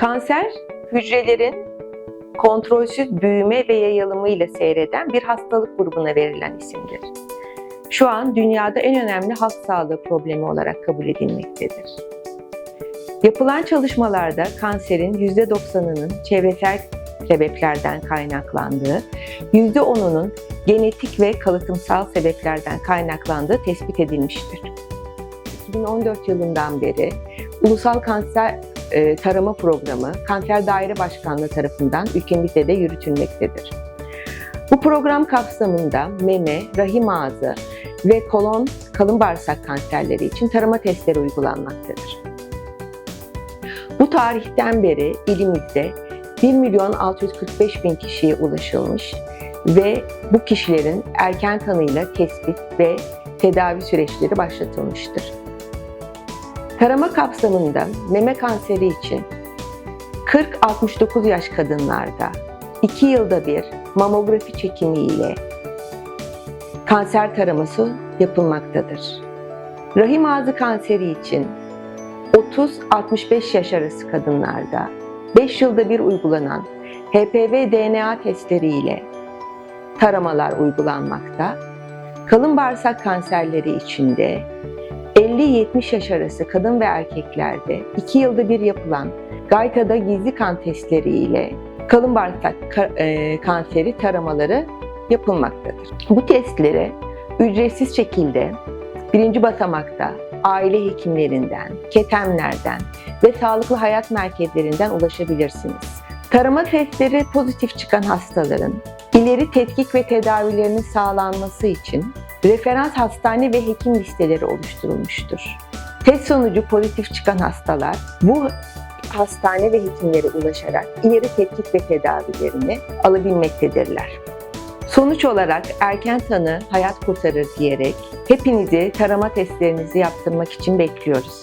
Kanser, hücrelerin kontrolsüz büyüme ve yayılımıyla seyreden bir hastalık grubuna verilen isimdir. Şu an dünyada en önemli halk sağlığı problemi olarak kabul edilmektedir. Yapılan çalışmalarda kanserin %90'ının çevresel sebeplerden kaynaklandığı, %10'unun genetik ve kalıtımsal sebeplerden kaynaklandığı tespit edilmiştir. 2014 yılından beri Ulusal Kanser e, Tarama Programı Kanser Daire Başkanlığı tarafından ülkemizde de yürütülmektedir. Bu program kapsamında meme, rahim ağzı ve kolon kalın bağırsak kanserleri için tarama testleri uygulanmaktadır. Bu tarihten beri ilimizde 1 milyon 645 bin kişiye ulaşılmış ve bu kişilerin erken tanıyla tespit ve tedavi süreçleri başlatılmıştır. Tarama kapsamında meme kanseri için 40-69 yaş kadınlarda 2 yılda bir mamografi çekimiyle kanser taraması yapılmaktadır. Rahim ağzı kanseri için 30-65 yaş arası kadınlarda 5 yılda bir uygulanan HPV DNA testleriyle taramalar uygulanmakta. Kalın bağırsak kanserleri içinde 50-70 yaş arası kadın ve erkeklerde 2 yılda bir yapılan Gayta'da gizli kan testleriyle ile kalın bağırsak e, kanseri taramaları yapılmaktadır. Bu testlere ücretsiz şekilde birinci basamakta aile hekimlerinden, ketemlerden ve sağlıklı hayat merkezlerinden ulaşabilirsiniz. Tarama testleri pozitif çıkan hastaların ileri tetkik ve tedavilerinin sağlanması için referans hastane ve hekim listeleri oluşturulmuştur. Test sonucu pozitif çıkan hastalar bu hastane ve hekimlere ulaşarak ileri tetkik ve tedavilerini alabilmektedirler. Sonuç olarak erken tanı hayat kurtarır diyerek hepinizi tarama testlerinizi yaptırmak için bekliyoruz.